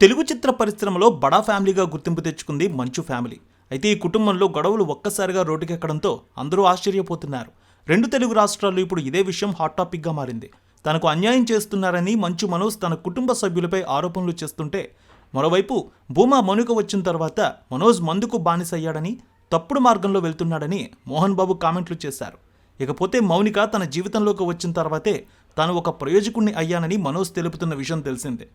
తెలుగు చిత్ర పరిశ్రమలో బడా ఫ్యామిలీగా గుర్తింపు తెచ్చుకుంది మంచు ఫ్యామిలీ. అయితే ఈ కుటుంబంలో గొడవలు ఒక్కసారిగా రోడ్డుకెక్కడంతో అందరూ ఆశ్చర్యపోతున్నారు. రెండు తెలుగు రాష్ట్రాల్లో ఇప్పుడు ఇదే విషయం హాట్ టాపిక్గా మారింది. తనకు అన్యాయం చేస్తున్నారని మంచు మనోజ్ తన కుటుంబ సభ్యులపై ఆరోపణలు చేస్తుంటే మరోవైపు భూమా మనుక వచ్చిన తర్వాత మనోజ్ మందుకు బానిసయ్యాడని తప్పుడు మార్గంలో వెళ్తున్నాడని మోహన్ బాబు కామెంట్లు చేశారు. ఇకపోతే మౌనిక తన జీవితంలోకి వచ్చిన తర్వాతే తాను ఒక ప్రయోజకుణ్ణి అయ్యానని మనోజ్ తెలుపుతున్న విషయం తెలిసిందే.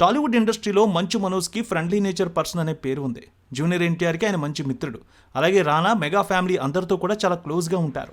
టాలీవుడ్ ఇండస్ట్రీలో మంచు మనోజ్కి ఫ్రెండ్లీ నేచర్ పర్సన్ అనే పేరు ఉంది. జూనియర్ ఎన్టీఆర్కి ఆయన మంచి మిత్రుడు. అలాగే రానా మెగా ఫ్యామిలీ అందరితో కూడా చాలా క్లోజ్గా ఉంటారు.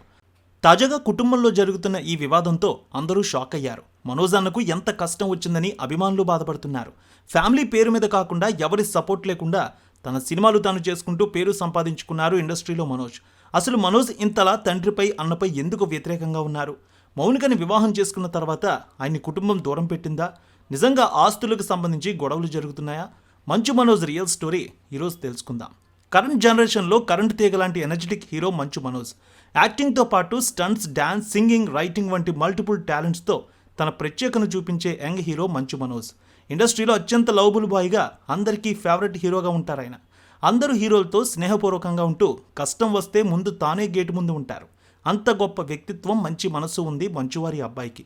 తాజాగా కుటుంబంలో జరుగుతున్న ఈ వివాదంతో అందరూ షాక్ అయ్యారు. మనోజ్ అన్నకు ఎంత కష్టం వచ్చిందని అభిమానులు బాధపడుతున్నారు. ఫ్యామిలీ పేరు మీద కాకుండా ఎవరి సపోర్ట్ లేకుండా తన సినిమాలు తాను చేసుకుంటూ పేరు సంపాదించుకున్నారు ఇండస్ట్రీలో మనోజ్. అసలు మనోజ్ ఇంతలా తండ్రిపై అన్నపై ఎందుకు వ్యతిరేకంగా ఉన్నారు? మౌనికని వివాహం చేసుకున్న తర్వాత ఆయన్ని కుటుంబం దూరం పెట్టిందా? నిజంగా ఆస్తులకు సంబంధించి గొడవలు జరుగుతున్నాయా? మంచు మనోజ్ రియల్ స్టోరీ ఈరోజు తెలుసుకుందాం. కరెంట్ జనరేషన్లో కరెంట్ తీగ లాంటి ఎనర్జెటిక్ హీరో మంచు మనోజ్. యాక్టింగ్తో పాటు స్టంట్స్ డ్యాన్స్ సింగింగ్ రైటింగ్ వంటి మల్టిపుల్ టాలెంట్స్తో తన ప్రత్యేకను చూపించే యంగ్ హీరో మంచు మనోజ్. ఇండస్ట్రీలో అత్యంత లవబుల్ బాయ్గా అందరికీ ఫేవరెట్ హీరోగా ఉంటారు ఆయన. అందరూ హీరోలతో స్నేహపూర్వకంగా ఉంటూ కష్టం వస్తే ముందు తానే గేటు ముందు ఉంటారు. అంత గొప్ప వ్యక్తిత్వం మంచి మనసు ఉంది మంచువారి అబ్బాయికి.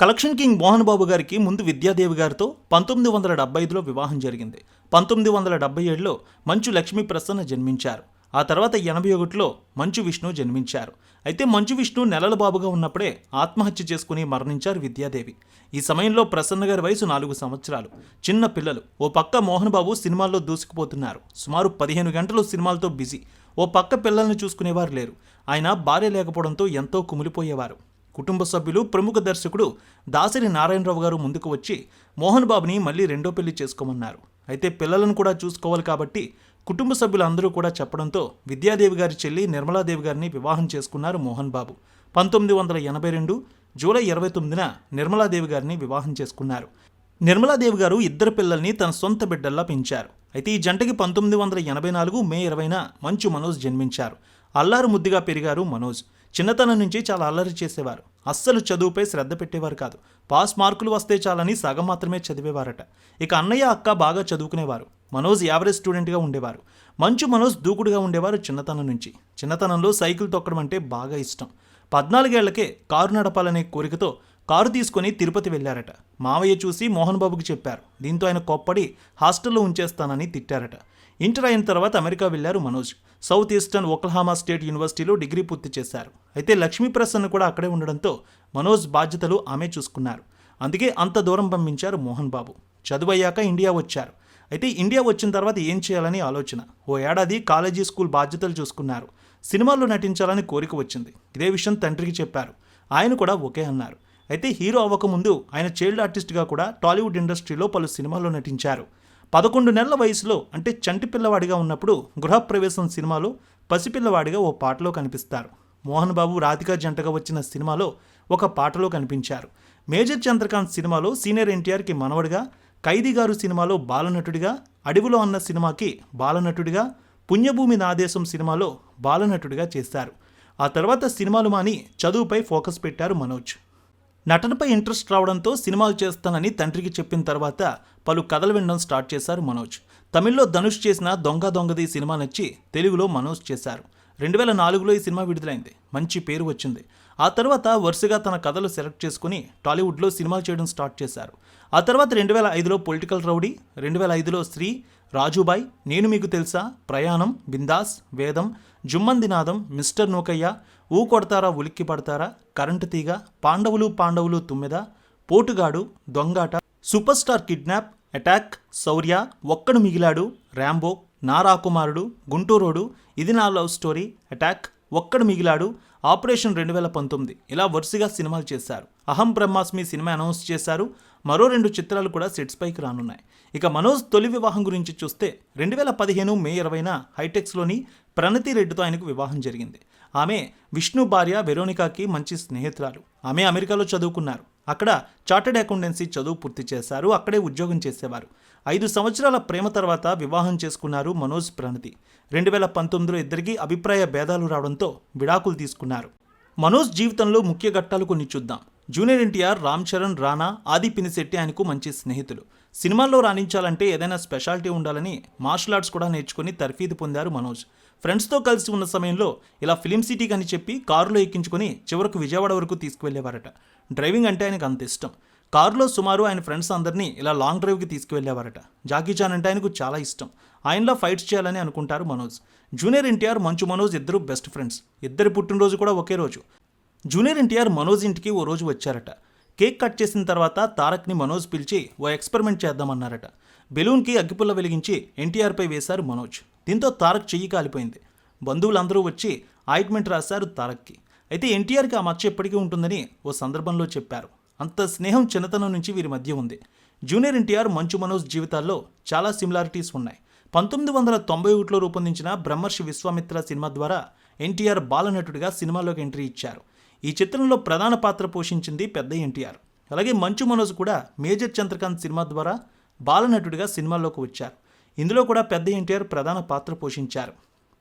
కలెక్షన్ కింగ్ మోహన్ బాబు గారికి ముందు విద్యాదేవి గారితో పంతొమ్మిది వందల డెబ్బై ఐదులో వివాహం జరిగింది. పంతొమ్మిది వందల డెబ్బై ఏడులో మంచు లక్ష్మీ ప్రసన్న జన్మించారు. ఆ తర్వాత ఎనభై ఒకటిలో మంచు విష్ణు జన్మించారు. అయితే మంచు విష్ణు నెలల బాబుగా ఉన్నప్పుడే ఆత్మహత్య చేసుకుని మరణించారు విద్యాదేవి. ఈ సమయంలో ప్రసన్న గారి వయసు నాలుగు సంవత్సరాలు. చిన్న పిల్లలు. ఓ పక్క మోహన్ బాబు సినిమాల్లో దూసుకుపోతున్నారు. సుమారు పదిహేను గంటలు సినిమాలతో బిజీ. ఓ పక్క పిల్లల్ని చూసుకునేవారు లేరు. ఆయన భార్య లేకపోవడంతో ఎంతో కుమిలిపోయేవారు. కుటుంబ సభ్యులు ప్రముఖ దర్శకుడు దాసరి నారాయణరావు గారు ముందుకు వచ్చి మోహన్ బాబుని మళ్ళీ రెండో పెళ్ళి చేసుకోమన్నారు. అయితే పిల్లలను కూడా చూసుకోవాలి కాబట్టి కుటుంబ సభ్యులందరూ కూడా చెప్పడంతో విద్యాదేవి గారి చెల్లి నిర్మలాదేవి గారిని వివాహం చేసుకున్నారు మోహన్ బాబు. పంతొమ్మిది వందల ఎనభై రెండు జూలై ఇరవై తొమ్మిదిన నిర్మలాదేవి గారిని వివాహం చేసుకున్నారు. నిర్మలాదేవి గారు ఇద్దరు పిల్లల్ని తన సొంత బిడ్డల్లా పెంచారు. అయితే ఈ జంటకి పంతొమ్మిది వందల ఎనభై నాలుగు మే ఇరవైన మంచు మనోజ్ జన్మించారు. అల్లారు ముద్దుగా పెరిగారు మనోజ్. చిన్నతనం నుంచి చాలా అల్లరి చేసేవారు. అస్సలు చదువుపై శ్రద్ధ పెట్టేవారు కాదు. పాస్ మార్కులు వస్తే చాలని సగం మాత్రమే చదివేవారట. ఇక అన్నయ్య అక్క బాగా చదువుకునేవారు. మనోజ్ యావరేజ్ స్టూడెంట్గా ఉండేవారు. మంచు మనోజ్ దూకుడుగా ఉండేవారు చిన్నతనం నుంచి. చిన్నతనంలో సైకిల్ తొక్కడం అంటే బాగా ఇష్టం. పద్నాలుగేళ్ళకే కారు నడపాలనే కోరికతో కారు తీసుకొని తిరుపతి వెళ్ళారట. మావయ్య చూసి మోహన్ బాబుకి చెప్పారు. దీంతో ఆయన కొప్పడి హాస్టల్లో ఉంచేస్తానని తిట్టారట. ఇంటర్ అయిన తర్వాత అమెరికా వెళ్ళారు Manoj. South eastern Oklahoma state యూనివర్సిటీలో డిగ్రీ పూర్తి చేశారు. అయితే లక్ష్మీ ప్రసన్న కూడా అక్కడే ఉండడంతో మనోజ్ బాధ్యతలు ఆమె చూసుకున్నారు. అందుకే అంత దూరం పంపించారు మోహన్ బాబు. చదువయ్యాక ఇండియా వచ్చారు. అయితే ఇండియా వచ్చిన తర్వాత ఏం చేయాలని ఆలోచన? ఓ ఏడాది కాలేజీ స్కూల్ బాధ్యతలు చూసుకున్నారు. సినిమాల్లో నటించాలని కోరిక వచ్చింది. ఇదే విషయం తండ్రికి చెప్పారు. ఆయన కూడా ఓకే అన్నారు. అయితే హీరో అవ్వకముందు ఆయన చైల్డ్ ఆర్టిస్ట్గా కూడా టాలీవుడ్ ఇండస్ట్రీలో పలు సినిమాల్లో నటించారు. పదకొండు నెలల వయసులో అంటే చంటి పిల్లవాడిగా ఉన్నప్పుడు గృహప్రవేశం సినిమాలో పసిపిల్లవాడిగా ఓ పాటలో కనిపిస్తారు. మోహన్ బాబు రాధికా జంటగా వచ్చిన సినిమాలో ఒక పాటలో కనిపించారు. మేజర్ చంద్రకాంత్ సినిమాలో సీనియర్ ఎన్టీఆర్కి మనవడిగా ఖైదీ గారు సినిమాలో బాలనటుడిగా అడవిలో అన్న సినిమాకి బాలనటుడిగా పుణ్యభూమి నాదేశం సినిమాలో బాలనటుడిగా చేశారు. ఆ తర్వాత సినిమాలు మాని చదువుపై ఫోకస్ పెట్టారు మనోజ్. నటనపై ఇంట్రెస్ట్ రావడంతో సినిమాలు చేస్తానని తండ్రికి చెప్పిన తర్వాత పలు కథలు వినడం స్టార్ట్ చేశారు మనోజ్. తమిళ్ళో ధనుష్ చేసిన దొంగ దొంగది సినిమా నచ్చి తెలుగులో మనోజ్ చేశారు. రెండు వేల నాలుగులో ఈ సినిమా విడుదలైంది. మంచి పేరు వచ్చింది. ఆ తర్వాత వరుసగా తన కథలు సెలెక్ట్ చేసుకుని టాలీవుడ్లో సినిమాలు చేయడం స్టార్ట్ చేశారు. ఆ తర్వాత రెండు వేల ఐదులో పొలిటికల్ రౌడీ రెండు వేల ఐదులో శ్రీ రాజుబాయ్ నేను మీకు తెలుసా ప్రయాణం బిందాస్ వేదం జుమ్మందినాదం మిస్టర్ నూకయ్య ఊ కొడతారా ఉలిక్కి పడతారా? కరెంటు తీగ Pandavulu Pandavulu Tummeda? Potugadu Dongata? Super star kidnap attack Shourya Okkadu Migiladu Rambo నా రాకుమారుడు గుంటూరోడు ఇది నా లవ్ స్టోరీ అటాక్ ఒక్కడు మిగిలాడు ఆపరేషన్ రెండు వేల పంతొమ్మిది ఇలా వరుసగా సినిమాలు చేశారు. అహం బ్రహ్మాస్మి సినిమా అనౌన్స్ చేశారు. మరో రెండు చిత్రాలు కూడా సెట్స్ పైకి రానున్నాయి. ఇక మనోజ్ తొలి వివాహం గురించి చూస్తే రెండు వేల పదిహేను మే ఇరవైన హైటెక్స్లోని ప్రణతి రెడ్డితో ఆయనకు వివాహం జరిగింది. ఆమె విష్ణు భార్య వెరోనికాకి మంచి స్నేహితురాలు. ఆమె అమెరికాలో చదువుకున్నారు. అక్కడ చార్టెడ్ అకౌంటెన్సీ చదువు పూర్తి చేశారు. అక్కడే ఉద్యోగం చేసేవారు. ఐదు సంవత్సరాల ప్రేమ తర్వాత వివాహం చేసుకున్నారు మనోజ్ ప్రణతి. రెండు వేల పంతొమ్మిదిలో ఇద్దరికీ అభిప్రాయ భేదాలు రావడంతో విడాకులు తీసుకున్నారు. మనోజ్ జీవితంలో ముఖ్య ఘట్టాలు కొన్ని చూద్దాం. జూనియర్ ఎన్టీఆర్ రామ్ చరణ్ రానా ఆది పినిశెట్టి ఆయనకు మంచి స్నేహితులు. సినిమాల్లో రాణించాలంటే ఏదైనా స్పెషాలిటీ ఉండాలని మార్షల్ ఆర్ట్స్ కూడా నేర్చుకుని తర్ఫీదు పొందారు మనోజ్. ఫ్రెండ్స్తో కలిసి ఉన్న సమయంలో ఇలా ఫిలిం సిటీకి అని చెప్పి కారులో ఎక్కించుకొని చివరకు విజయవాడ వరకు తీసుకువెళ్ళేవారట. డ్రైవింగ్ అంటే ఆయనకు అంత ఇష్టం. కారులో సుమారు ఆయన ఫ్రెండ్స్ అందరినీ ఇలా లాంగ్ డ్రైవ్కి తీసుకువెళ్ళేవారట. జాకీ చాన్ అంటే ఆయనకు చాలా ఇష్టం. ఆయనలో ఫైట్స్ చేయాలని అనుకుంటారు మనోజ్. జూనియర్ ఎన్టీఆర్ మంచు మనోజ్ ఇద్దరు బెస్ట్ ఫ్రెండ్స్. ఇద్దరి పుట్టినరోజు కూడా ఒకే రోజు. జూనియర్ ఎన్టీఆర్ మనోజ్ ఇంటికి ఓ రోజు వచ్చారట. కేక్ కట్ చేసిన తర్వాత తారక్ని మనోజ్ పిలిచి ఓ ఎక్స్పెరిమెంట్ చేద్దామన్నారట. బెలూన్కి అగ్గిపుల్ల వెలిగించి ఎన్టీఆర్పై వేశారు మనోజ్. దీంతో తారక్ చెయ్యి కాలిపోయింది. బంధువులందరూ వచ్చి ఆయింట్మెంట్ రాశారు తారక్కి. అయితే ఎన్టీఆర్కి ఆ మచ్చ ఎప్పటికీ ఉంటుందని ఓ సందర్భంలో చెప్పారు. అంత స్నేహం చిన్నతనం నుంచి వీరి మధ్య ఉంది. జూనియర్ ఎన్టీఆర్ మంచు మనోజ్ జీవితాల్లో చాలా సిమిలారిటీస్ ఉన్నాయి. పంతొమ్మిది వందల తొంభై ఒకటిలో రూపొందించిన బ్రహ్మర్షి విశ్వామిత్ర సినిమా ద్వారా ఎన్టీఆర్ బాలనటుడిగా సినిమాలోకి ఎంట్రీ ఇచ్చారు. ఈ చిత్రంలో ప్రధాన పాత్ర పోషించింది పెద్ద ఎన్టీఆర్. అలాగే మంచు మనోజ్ కూడా మేజర్ చంద్రకాంత్ సినిమా ద్వారా బాలనటుడిగా సినిమాల్లోకి వచ్చారు. ఇందులో కూడా పెద్ద ఎన్టీఆర్ ప్రధాన పాత్ర పోషించారు.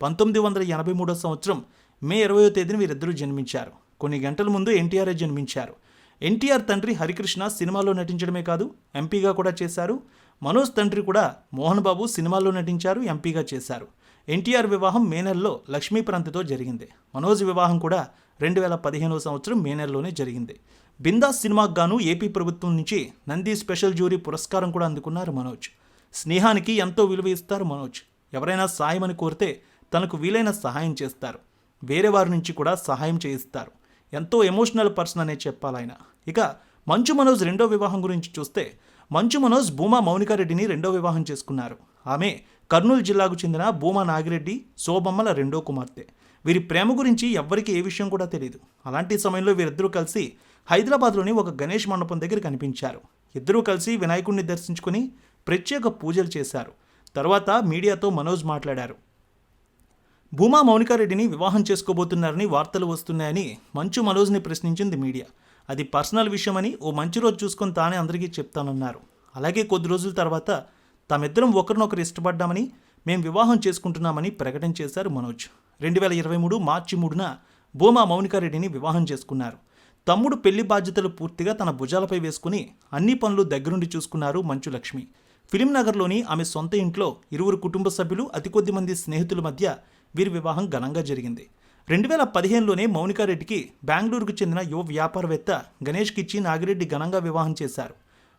పంతొమ్మిది వందల ఎనభై మూడో సంవత్సరం మే ఇరవయో తేదీన వీరిద్దరూ జన్మించారు. కొన్ని గంటల ముందు ఎన్టీఆర్ఏ జన్మించారు. ఎన్టీఆర్ తండ్రి హరికృష్ణ సినిమాలో నటించడమే కాదు ఎంపీగా కూడా చేశారు. మనోజ్ తండ్రి కూడా మోహన్ బాబు సినిమాల్లో నటించారు ఎంపీగా చేశారు. ఎన్టీఆర్ వివాహం మే నెలలో లక్ష్మీప్రాంతితో జరిగింది. మనోజ్ వివాహం కూడా రెండు వేల పదిహేనవ సంవత్సరం మే నెలలోనే జరిగింది. బిందాస్ సినిమాకు గాను ఏపీ ప్రభుత్వం నుంచి నంది స్పెషల్ జ్యూరీ పురస్కారం కూడా అందుకున్నారు మనోజ్. స్నేహానికి ఎంతో విలువ ఇస్తారు మనోజ్. ఎవరైనా సహాయం అని కోరితే తనకు వీలైన సహాయం చేస్తారు. వేరే వారి నుంచి కూడా సహాయం చేయిస్తారు. ఎంతో ఎమోషనల్ పర్సన్ అనే చెప్పాలి ఆయన ఇక మంచు మనోజ్ రెండో వివాహం గురించి చూస్తే మంచు మనోజ్ భూమా మౌనికారెడ్డిని రెండో వివాహం చేసుకున్నారు. ఆమె కర్నూలు జిల్లాకు చెందిన భూమా నాగిరెడ్డి శోభమ్మల రెండో కుమార్తె. వీరి ప్రేమ గురించి ఎవ్వరికీ ఏ విషయం కూడా తెలియదు అలాంటి సమయంలో వీరిద్దరూ కలిసి హైదరాబాద్లోని ఒక గణేష్ మండపం దగ్గర కనిపించారు. ఇద్దరూ కలిసి వినాయకుడిని దర్శించుకుని ప్రత్యేక పూజలు చేశారు. తర్వాత మీడియాతో మనోజ్ మాట్లాడారు. భూమా మౌనికారెడ్డిని వివాహం చేసుకోబోతున్నారని వార్తలు వస్తున్నాయని మంచు మనోజ్ని ప్రశ్నించింది మీడియా. అది పర్సనల్ విషయమని ఓ మంచి రోజు చూసుకొని తానే అందరికీ చెప్తానన్నారు. అలాగే కొద్ది రోజుల తర్వాత తామిద్దరం ఒకరినొకరు ఇష్టపడ్డామని మేము వివాహం చేసుకుంటున్నామని ప్రకటన చేశారు మనోజ్. రెండు వేల ఇరవై మూడు మార్చి మూడున భూమా మౌనికారెడ్డిని వివాహం చేసుకున్నారు. తమ్ముడు పెళ్ళి బాధ్యతలు పూర్తిగా తన భుజాలపై వేసుకుని అన్ని పనులు దగ్గరుండి చూసుకున్నారు మంచు లక్ష్మి. ఫిలింనగర్లోని ఆమె సొంత ఇంట్లో ఇరువురు కుటుంబ సభ్యులు అతి కొద్ది మంది స్నేహితుల మధ్య వీరి వివాహం ఘనంగా జరిగింది. రెండు వేల పదిహేనులోనే మౌనికారెడ్డికి బెంగళూరుకు చెందిన యువ వ్యాపారవేత్త గణేష్ కిచ్చి నాగిరెడ్డి ఘనంగా వివాహం చేశారు.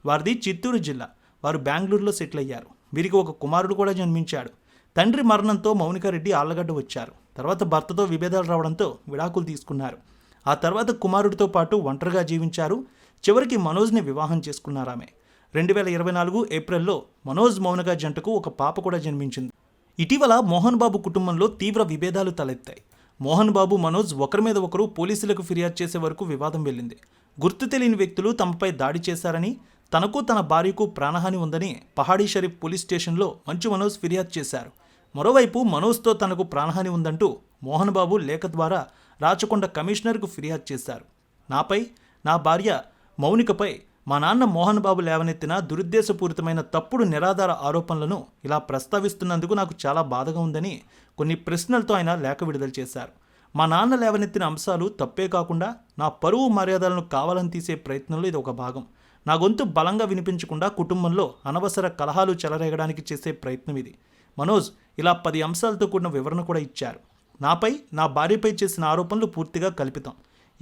వారిది చిత్తూరు జిల్లా. వారు బెంగళూరులో సెటిల్ అయ్యారు. వీరికి ఒక కుమారుడు కూడా జన్మించాడు. తండ్రి మరణంతో మౌనికారెడ్డి ఆళ్ళగడ్డ వచ్చారు. తర్వాత భర్తతో విభేదాలు రావడంతో విడాకులు తీసుకున్నారు. ఆ తర్వాత కుమారుడితో పాటు ఒంటరిగా జీవించారు. చివరికి మనోజ్ని వివాహం చేసుకున్నారు ఆమె రెండు వేల ఇరవై నాలుగు ఏప్రిల్లో మనోజ్ మౌనగా జంటకు ఒక పాప కూడా జన్మించింది. ఇటీవల మోహన్ బాబు కుటుంబంలో తీవ్ర విభేదాలు తలెత్తాయి. మోహన్ బాబు మనోజ్ ఒకరి మీద ఒకరు పోలీసులకు ఫిర్యాదు చేసే వరకు వివాదం వెళ్ళింది. గుర్తు తెలియని వ్యక్తులు తమపై దాడి చేశారని తనకు తన భార్యకు ప్రాణహాని ఉందని పహాడీ షరీఫ్ పోలీస్ స్టేషన్లో మంచు మనోజ్ ఫిర్యాదు చేశారు. మరోవైపు మనోజ్తో తనకు ప్రాణహాని ఉందంటూ మోహన్ బాబు లేఖ ద్వారా రాచకొండ కమిషనర్కు ఫిర్యాదు చేశారు. నాపై నా భార్య మౌనికపై మా నాన్న మోహన్ బాబు లేవనెత్తిన దురుద్దేశపూరితమైన తప్పుడు నిరాధార ఆరోపణలను ఇలా ప్రస్తావిస్తున్నందుకు నాకు చాలా బాధగా ఉందని కొన్ని ప్రశ్నలతో ఆయన లేఖ విడుదల చేశారు. మా నాన్న లేవనెత్తిన అంశాలు తప్పే కాకుండా నా పరువు మర్యాదలను కావాలని తీసే ప్రయత్నంలో ఇది ఒక భాగం. నా గొంతు బలంగా వినిపించకుండా కుటుంబంలో అనవసర కలహాలు చెలరేగడానికి చేసే ప్రయత్నం ఇది. మనోజ్ ఇలా పది అంశాలతో కూడిన వివరణ కూడా ఇచ్చారు. నాపై నా భార్యపై చేసిన ఆరోపణలు పూర్తిగా కల్పితం.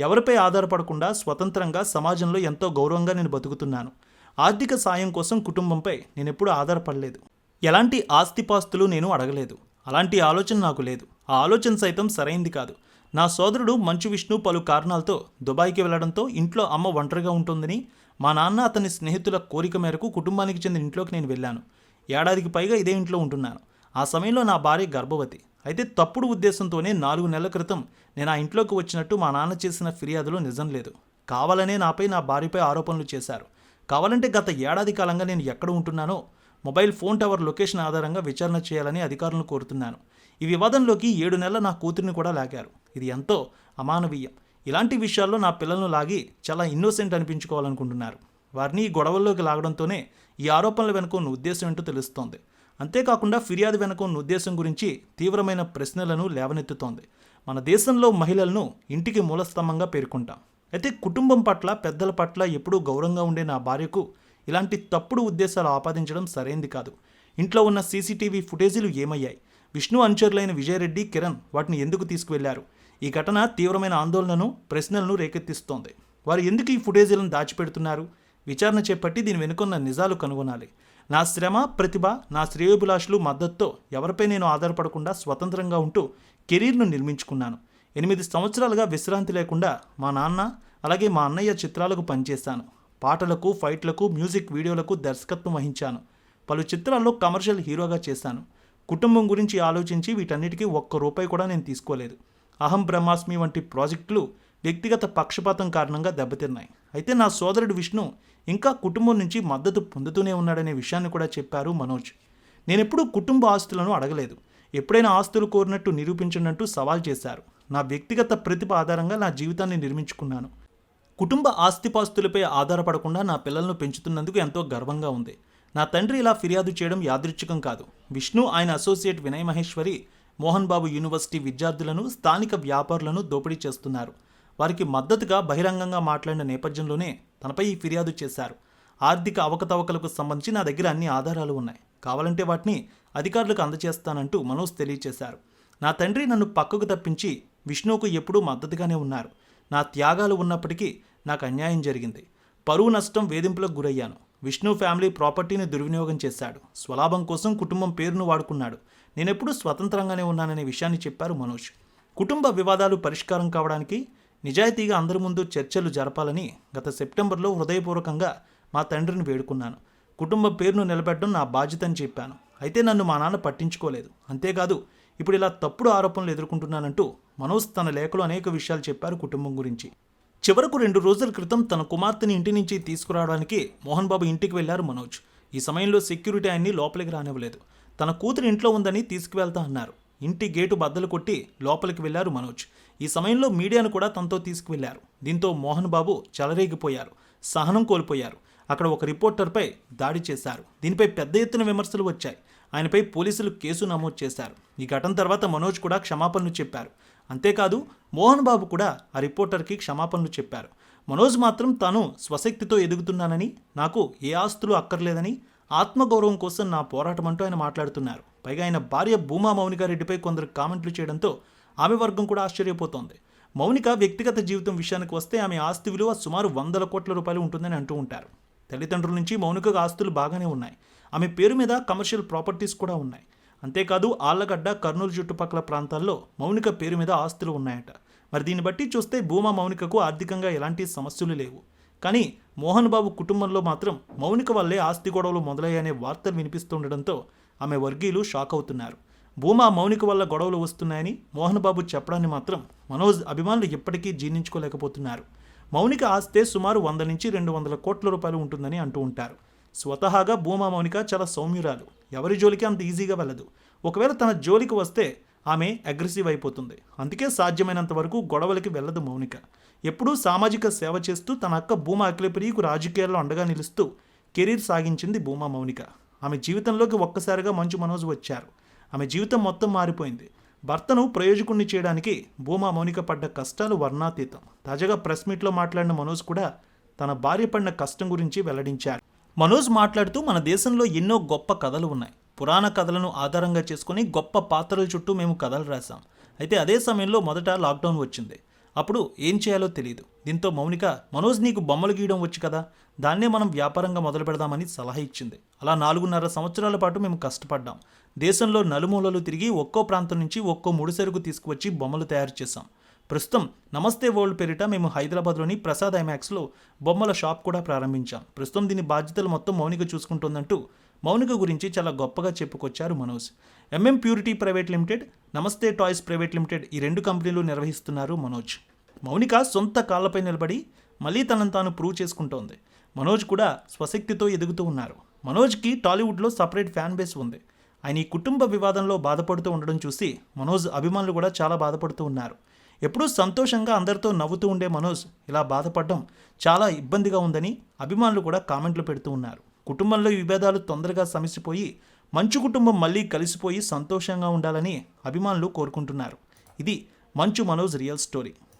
ఎవరిపై ఆధారపడకుండా స్వతంత్రంగా సమాజంలో ఎంతో గౌరవంగా నేను బతుకుతున్నాను. ఆర్థిక సాయం కోసం కుటుంబంపై నేను ఎప్పుడూ ఆధారపడలేదు. ఎలాంటి ఆస్తిపాస్తులు నేను అడగలేదు. అలాంటి ఆలోచన నాకు లేదు. ఆ ఆలోచన సైతం సరైంది కాదు. నా సోదరుడు మంచు విష్ణు పలు కారణాలతో దుబాయ్కి వెళ్ళడంతో ఇంట్లో అమ్మ ఒంటరిగా ఉంటుందని మా నాన్న అతని స్నేహితుల కోరిక మేరకు కుటుంబానికి చెందిన ఇంట్లోకి నేను వెళ్ళాను. ఏడాదికి పైగా ఇదే ఇంట్లో ఉంటున్నాను. ఆ సమయంలో నా భార్య గర్భవతి. అయితే తప్పుడు ఉద్దేశంతోనే నాలుగు నెలల క్రితం నేను ఆ ఇంట్లోకి వచ్చినట్టు మా నాన్న చేసిన ఫిర్యాదులో నిజం లేదు. కావాలనే నాపై నా భార్యపై ఆరోపణలు చేశారు. కావాలంటే గత ఏడాది కాలంగా నేను ఎక్కడ ఉంటున్నానో మొబైల్ ఫోన్ టవర్ లొకేషన్ ఆధారంగా విచారణ చేయాలని అధికారులను కోరుతున్నాను. ఈ వివాదంలోకి ఏడు నెలల నా కూతురిని కూడా లాగారు. ఇది ఎంతో అమానవీయం. ఇలాంటి విషయాల్లో నా పిల్లలను లాగి చాలా ఇన్నోసెంట్ అనిపించుకోవాలనుకుంటున్నారు. వారిని ఈ గొడవల్లోకి లాగడంతోనే ఈ ఆరోపణల వెనుక ఉన్న ఉద్దేశం ఏంటో తెలుస్తోంది. అంతేకాకుండా ఫిర్యాదు వెనుక ఉన్న ఉద్దేశం గురించి తీవ్రమైన ప్రశ్నలను లేవనెత్తుతోంది. మన దేశంలో మహిళలను ఇంటికి మూలస్తంభంగా పేర్కొంటాం. అయితే కుటుంబం పట్ల పెద్దల పట్ల ఎప్పుడూ గౌరవంగా ఉండే నా భార్యకు ఇలాంటి తప్పుడు ఉద్దేశాలు ఆపాదించడం సరైంది కాదు. ఇంట్లో ఉన్న సీసీటీవీ ఫుటేజీలు ఏమయ్యాయి? విష్ణు అనుచరులైన విజయరెడ్డి కిరణ్ వాటిని ఎందుకు తీసుకువెళ్ళారు? ఈ ఘటన తీవ్రమైన ఆందోళనను ప్రశ్నలను రేకెత్తిస్తోంది. వారు ఎందుకు ఈ ఫుటేజీలను దాచిపెడుతున్నారు? విచారణ చేపట్టి దీని వెనుకొన్న నిజాలు కనుగొనాలి. నా శ్రమ ప్రతిభ నా శ్రేయోభిలాషులు మద్దతుతో ఎవరిపై నేను ఆధారపడకుండా స్వతంత్రంగా ఉంటూ కెరీర్ను నిర్మించుకున్నాను. ఎనిమిది సంవత్సరాలుగా విశ్రాంతి లేకుండా మా నాన్న అలాగే మా అన్నయ్య చిత్రాలకు పనిచేశాను. పాటలకు ఫైట్లకు మ్యూజిక్ వీడియోలకు దర్శకత్వం వహించాను. పలు చిత్రాల్లో కమర్షియల్ హీరోగా చేశాను. కుటుంబం గురించి ఆలోచించి వీటన్నిటికీ ఒక్క రూపాయి కూడా నేను తీసుకోలేదు. అహం బ్రహ్మాస్మి వంటి ప్రాజెక్టులు వ్యక్తిగత పక్షపాతం కారణంగా దెబ్బతిన్నాయి. అయితే నా సోదరుడు విష్ణు ఇంకా కుటుంబం నుంచి మద్దతు పొందుతూనే ఉన్నాడనే విషయాన్ని కూడా చెప్పారు మనోజ్. నేనెప్పుడూ కుటుంబ ఆస్తులను అడగలేదు. ఎప్పుడైనా ఆస్తులు కోరినట్టు నిరూపించినట్టు సవాల్ చేశారు. నా వ్యక్తిగత ప్రతిభ ఆధారంగా నా జీవితాన్ని నిర్మించుకున్నాను. కుటుంబ ఆస్తిపాస్తులపై ఆధారపడకుండా నా పిల్లలను పెంచుతున్నందుకు ఎంతో గర్వంగా ఉంది. నా తండ్రి ఇలా ఫిర్యాదు చేయడం యాదృచ్ఛికం కాదు. విష్ణు ఆయన అసోసియేట్ వినయ మహేశ్వరి మోహన్ బాబు యూనివర్సిటీ విద్యార్థులను స్థానిక వ్యాపారులను దోపిడీ చేస్తున్నారు. వారికి మద్దతుగా బహిరంగంగా మాట్లాడిన నేపథ్యంలోనే తనపై ఈ ఫిర్యాదు చేశారు. ఆర్థిక అవకతవకలకు సంబంధించి నా దగ్గర అన్ని ఆధారాలు ఉన్నాయి. కావాలంటే వాటిని అధికారులకు అందజేస్తానంటూ మనోజ్ తెలియజేశారు. నా తండ్రి నన్ను పక్కకు తప్పించి విష్ణువుకు ఎప్పుడూ మద్దతుగానే ఉన్నారు. నా త్యాగాలు ఉన్నప్పటికీ నాకు అన్యాయం జరిగింది. పరువు నష్టం వేధింపులకు గురయ్యాను. విష్ణు ఫ్యామిలీ ప్రాపర్టీని దుర్వినియోగం చేశాడు. స్వలాభం కోసం కుటుంబం పేరును వాడుకున్నాడు. నేనెప్పుడూ స్వతంత్రంగానే ఉన్నాననే విషయాన్ని చెప్పారు మనోజ్. కుటుంబ వివాదాలు పరిష్కారం కావడానికి నిజాయితీగా అందరి ముందు చర్చలు జరపాలని గత సెప్టెంబర్లో హృదయపూర్వకంగా మా తండ్రిని వేడుకున్నాను. కుటుంబ పేరును నిలబెట్టడం నా బాధ్యత అని చెప్పాను. అయితే నన్ను మా నాన్న పట్టించుకోలేదు. అంతేకాదు ఇప్పుడు ఇలా తప్పుడు ఆరోపణలు ఎదుర్కొంటున్నానంటూ మనోజ్ తన లేఖలో అనేక విషయాలు చెప్పారు కుటుంబం గురించి. చివరకు రెండు రోజుల క్రితం తన కుమార్తెని ఇంటి నుంచి తీసుకురావడానికి మోహన్ బాబు ఇంటికి వెళ్ళారు మనోజ్. ఈ సమయంలో సెక్యూరిటీ ఆయన్ని లోపలికి రానివ్వలేదు. తన కూతురు ఇంట్లో ఉందని తీసుకువెళ్తా అన్నారు. ఇంటి గేటు బద్దలు కొట్టి లోపలికి వెళ్ళారు మనోజ్. ఈ సమయంలో మీడియాను కూడా తనతో తీసుకువెళ్ళారు. దీంతో మోహన్ బాబు చెలరేగిపోయారు. సహనం కోల్పోయారు. అక్కడ ఒక రిపోర్టర్పై దాడి చేశారు. దీనిపై పెద్ద ఎత్తున విమర్శలు వచ్చాయి. ఆయనపై పోలీసులు కేసు నమోదు చేశారు. ఈ ఘటన తర్వాత మనోజ్ కూడా క్షమాపణలు చెప్పారు. అంతేకాదు మోహన్ బాబు కూడా ఆ రిపోర్టర్కి క్షమాపణలు చెప్పారు. మనోజ్ మాత్రం తాను స్వశక్తితో ఎదుగుతున్నానని నాకు ఏ ఆస్తులు అక్కర్లేదని ఆత్మగౌరవం కోసం నా పోరాటం అంటూ ఆయన మాట్లాడుతున్నారు. పైగా ఆయన భార్య భూమా మౌనికారెడ్డిపై కొందరు కామెంట్లు చేయడంతో ఆమె వర్గం కూడా ఆశ్చర్యపోతోంది. మౌనిక వ్యక్తిగత జీవితం విషయానికి వస్తే ఆమె ఆస్తి విలువ సుమారు వందల కోట్ల రూపాయలు ఉంటుందని అంటూ ఉంటారు. తల్లిదండ్రుల నుంచి మౌనికకు ఆస్తులు బాగానే ఉన్నాయి. ఆమె పేరు మీద కమర్షియల్ ప్రాపర్టీస్ కూడా ఉన్నాయి. అంతేకాదు ఆళ్ళగడ్డ కర్నూలు చుట్టుపక్కల ప్రాంతాల్లో మౌనిక పేరు మీద ఆస్తులు ఉన్నాయట. మరి దీన్ని బట్టి చూస్తే భూమా మౌనికకు ఆర్థికంగా ఎలాంటి సమస్యలు లేవు. కానీ మోహన్ బాబు కుటుంబంలో మాత్రం మౌనిక వల్లే ఆస్తి గొడవలు మొదలయ్యాయనే వార్తలు వినిపిస్తుండడంతో ఆమె వర్గీయులు షాక్ అవుతున్నారు. భూమా మౌనిక వల్ల గొడవలు వస్తున్నాయని మోహన్ బాబు చెప్పడాన్ని మాత్రం మనోజ్ అభిమానులు ఇప్పటికీ జీర్ణించుకోలేకపోతున్నారు. మౌనిక ఆస్తే సుమారు వంద నుంచి రెండు వందల కోట్ల రూపాయలు ఉంటుందని అంటూ ఉంటారు. స్వతహాగా భూమా మౌనిక చాలా సౌమ్యురాలు. ఎవరి జోలికి అంత ఈజీగా వెళ్ళదు. ఒకవేళ తన జోలికి వస్తే ఆమె అగ్రెసివ్ అయిపోతుంది. అందుకే సాధ్యమైనంత వరకు గొడవలకి వెళ్ళదు మౌనిక. ఎప్పుడూ సామాజిక సేవ చేస్తూ తన అక్క భూమా అఖిలప్రియకు రాజకీయాల్లో అండగా నిలుస్తూ కెరీర్ సాగించింది భూమా మౌనిక. ఆమె జీవితంలోకి ఒక్కసారిగా మంచు మనోజ్ వచ్చారు. ఆమె జీవితం మొత్తం మారిపోయింది. భర్తను ప్రయోజకుణ్ణి చేయడానికి భూమా మౌనిక పడ్డ కష్టాలు వర్ణాతీతం. తాజాగా ప్రెస్ మీట్లో మాట్లాడిన మనోజ్ కూడా తన భార్య పడిన కష్టం గురించి వెల్లడించారు. మనోజ్ మాట్లాడుతూ మన దేశంలో ఎన్నో గొప్ప కథలు ఉన్నాయి. పురాణ కథలను ఆధారంగా చేసుకుని గొప్ప పాత్రల చుట్టూ మేము కథలు రాసాం అయితే అదే సమయంలో మొదట లాక్డౌన్ వచ్చింది. అప్పుడు ఏం చేయాలో తెలియదు దీంతో మౌనిక మనోజ్ నీకు బొమ్మలు గీయడం వచ్చు కదా దాన్నే మనం వ్యాపారంగా మొదలు పెడదామని సలహా ఇచ్చింది. అలా నాలుగున్నర సంవత్సరాల పాటు మేము కష్టపడ్డాం. దేశంలో నలుమూలలు తిరిగి ఒక్కో ప్రాంతం నుంచి ఒక్కో ముడిసరుకు తీసుకువచ్చి బొమ్మలు తయారు చేశాం. ప్రస్తుతం నమస్తే వరల్డ్ పేరిట మేము హైదరాబాద్లోని ప్రసాద్ ఐమాక్స్లో బొమ్మల షాప్ కూడా ప్రారంభించాం. ప్రస్తుతం దీని బాధ్యతలు మొత్తం మౌనిక చూసుకుంటోందంటూ మౌనిక గురించి చాలా గొప్పగా చెప్పుకొచ్చారు Manoj. MM purity private limited Namaste toys private limited ఈ రెండు కంపెనీలు నిర్వహిస్తున్నారు మనోజ్. మౌనిక సొంత కాళ్ళపై నిలబడి మళ్ళీ తనను తాను ప్రూవ్ చేసుకుంటోంది. మనోజ్ కూడా స్వశక్తితో ఎదుగుతూ ఉన్నారు. మనోజ్కి టాలీవుడ్లో సపరేట్ ఫ్యాన్ బేస్ ఉంది. ఆయన ఈ కుటుంబ వివాదంలో బాధపడుతూ ఉండడం చూసి మనోజ్ అభిమానులు కూడా చాలా బాధపడుతూ ఉన్నారు. ఎప్పుడూ సంతోషంగా అందరితో నవ్వుతూ ఉండే మనోజ్ ఇలా బాధపడడం చాలా ఇబ్బందిగా ఉందని అభిమానులు కూడా కామెంట్లు పెడుతూ ఉన్నారు. కుటుంబంలో విభేదాలు తొందరగా సమసిపోయి మంచు కుటుంబం మళ్ళీ కలిసిపోయి సంతోషంగా ఉండాలని అభిమానులు కోరుకుంటున్నారు. ఇది Manchu Manoj real story.